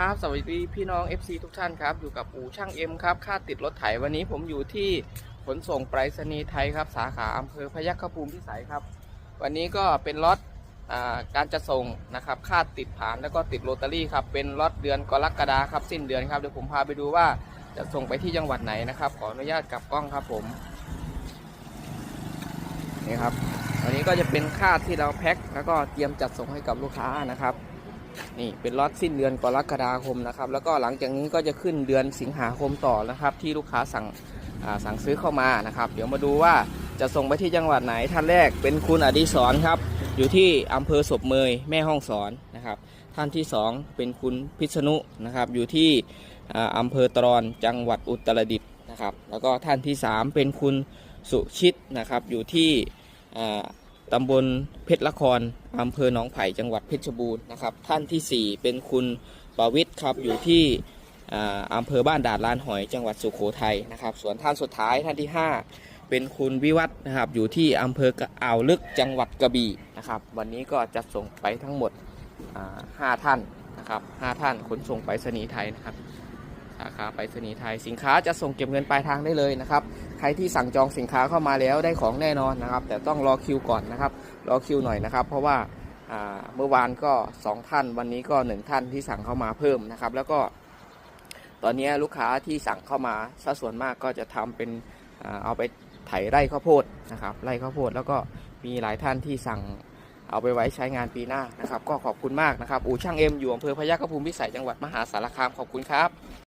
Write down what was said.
ครับสวัสดีพี่น้อง FC ทุกท่านครับอยู่กับอู่ช่างเอ็มครับค่าติดรถไถวันนี้ผมอยู่ที่ขนส่งไปรษณีย์ไทยครับสาขาอำเภอพยัคฆภูมิพิสัยครับ วันนี้ก็เป็นล็อตอ่าการจะส่งนะครับค่าติดผ่านแล้วก็ติดโรตารี่ครับเป็นล็อตเดือนกรกฎาครับสิ้นเดือนครับเดี๋ยวผมพาไปดูว่าจะส่งไปที่จังหวัดไหนนะครับ ขออนุญาตกลับกล้องครับผมนี่ครับวันนี้ก็จะเป็นค่าที่เราแพ็คแล้วก็เตรียมจัดส่งให้กับลูกค้านะครับ นี่เป็นล็อตสิ้นเดือนกรกฎาคมนะครับ แล้วก็หลังจากนี้ก็จะขึ้นเดือนสิงหาคมต่อนะครับ ที่ลูกค้าสั่งสั่งซื้อเข้ามานะครับ เดี๋ยวมาดูว่าจะส่งไปที่จังหวัดไหนท่านแรกเป็นคุณอดิศรครับ อยู่ที่อำเภอศพเมยแม่ห้องสอนนะครับ ท่านที่สองเป็นคุณพิษณุนะครับ อยู่ที่อำเภอตรอนจังหวัดอุตรดิตถ์นะครับ แล้วก็ท่านที่สามเป็นคุณสุชิตนะครับ อยู่ที่อ ตำบลเพชรละครอำเภอหนองไผ่จังหวัดเพชรบูรณ์นะครับ ท่านทีสี่4 เป็นคุณประวิทย์ครับอยู่ที่อำเภอบ้านด่าดลานหอยจังหวัดสุโขทัยนะครับ ส่วนท่านสุดท้ายท่านที่ 5 เป็นคุณวิวัฒนะครับอยู่ที่อำเภออ่าวลึกจังหวัดกระบี่นะครับ วันนี้ก็จะส่งไปทั้งหมดอ่าห้าท่านนะครับห้าท่านขนส่งไปรษณีไทยนะครับสาขาไปรษณีไทยสินค้าจะส่งเก็บเงินปลายทางได้เลยนะครับ ครที่สั่งจองสินค้าเข้ามาแล้วได้ของแน่นอนนะครับ แต่ต้องรอคิวก่อนนะครับ รอคิวหน่อยนะครับ เพราะว่าเมื่อวานก็ 2 ท่าน วันนี้ก็ 1 ท่านที่สั่งเข้ามาเพิ่มนะครับ แล้วก็ ตอนนี้ลูกค้าที่สั่งเข้ามาสัดส่วนมากก็จะทำเป็นเอาไปไถไร่ข้าวโพดนะครับไร่ข้าวโพดแล้วก็มีหลายท่านที่สั่งเอาไปไว้ใช้งานปีหน้านะครับ ก็ขอบคุณมากนะครับ อู่ช่างเอ็มอยู่อำเภอพยัคฆภูมิพิสัยจังหวัดมหาสารคามขอบคุณครับ